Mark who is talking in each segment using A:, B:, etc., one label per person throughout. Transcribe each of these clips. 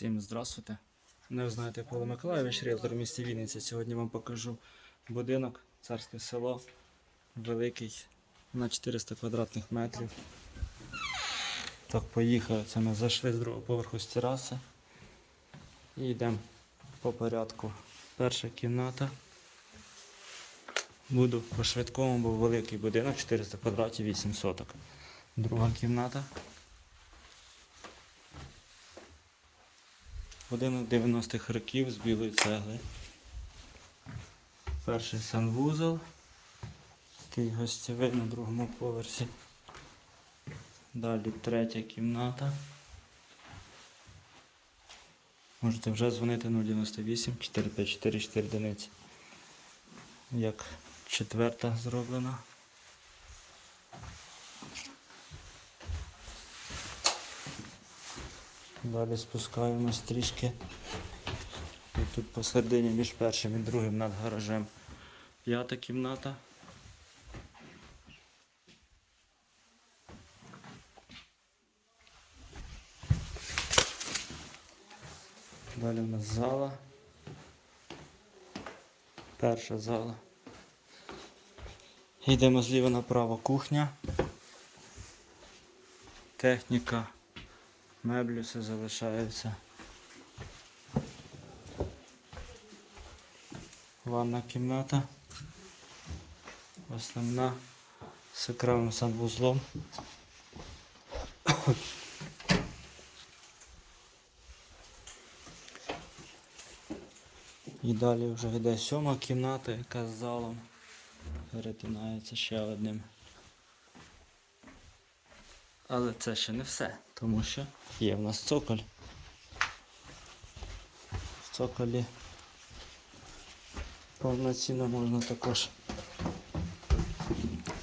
A: Всім здравствуйте. Не знаєте Павло Миколаївич, ріелтор в місті Вінниця. Сьогодні вам покажу будинок, царське село, великий на 400 квадратних метрів. Так, поїхали. Це ми зайшли з другого поверху з тераси. І йдемо по порядку. Перша кімната. Буду по швидкому, бо великий будинок, 400 квадратів, 8 соток. Друга кімната. Будинок 90-х років з білої цегли. Перший санвузол. Такий гостєвий на другому поверсі. Далі третя кімната. Можете вже дзвонити 098 454 4 одиниці. Як четверта зроблена. Далі спускаємось трішки. І тут посередині між першим і другим над гаражем. П'ята кімната. Далі в нас зала. Перша зала. Йдемо зліва направо кухня. Техніка. Меблі все залишаються. Ванна кімната. Основна з окремим санвузлом. І далі вже йде сьома кімната, яка з залом перетинається ще одним. Але це ще не все, тому що є в нас цоколь. В цоколі повноцінно можна також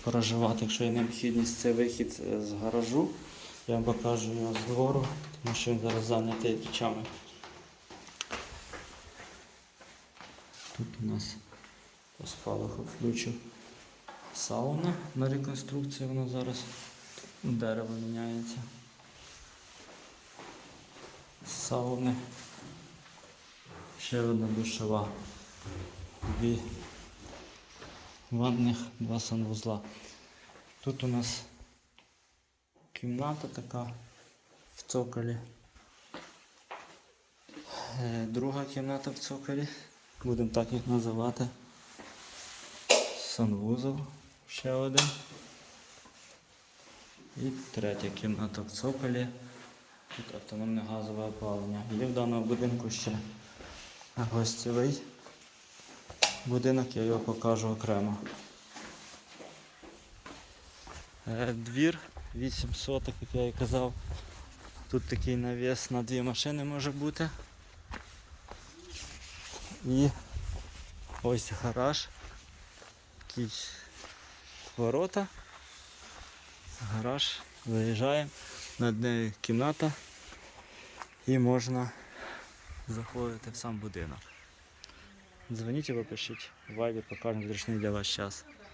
A: проживати, якщо є необхідність, це вихід е, з гаражу. Я вам покажу його з двору, тому що він зараз зайнятий речами. Тут у нас по спалаху включу сауна на реконструкції, вона зараз дерево міняється. Сауни. Ще одна душова. Дві ванних, два санвузла. Тут у нас кімната така в цоколі. Е, Друга кімната в цоколі. Будемо так їх називати. Санвузол ще один. І третя кімната в цоколі. Тут автономне газове опалення. Є в даному будинку ще гостєвий будинок, я його покажу окремо. Е, Двір 8 соток, як я і казав. Тут такий навіс на дві машини може бути. І ось гараж. Такі ворота. Гараж. Заїжджаємо. Над нею кімната. І можна заходити в сам будинок. Дзвоніть або пишіть. Вайбер покажемо зручний для вас час.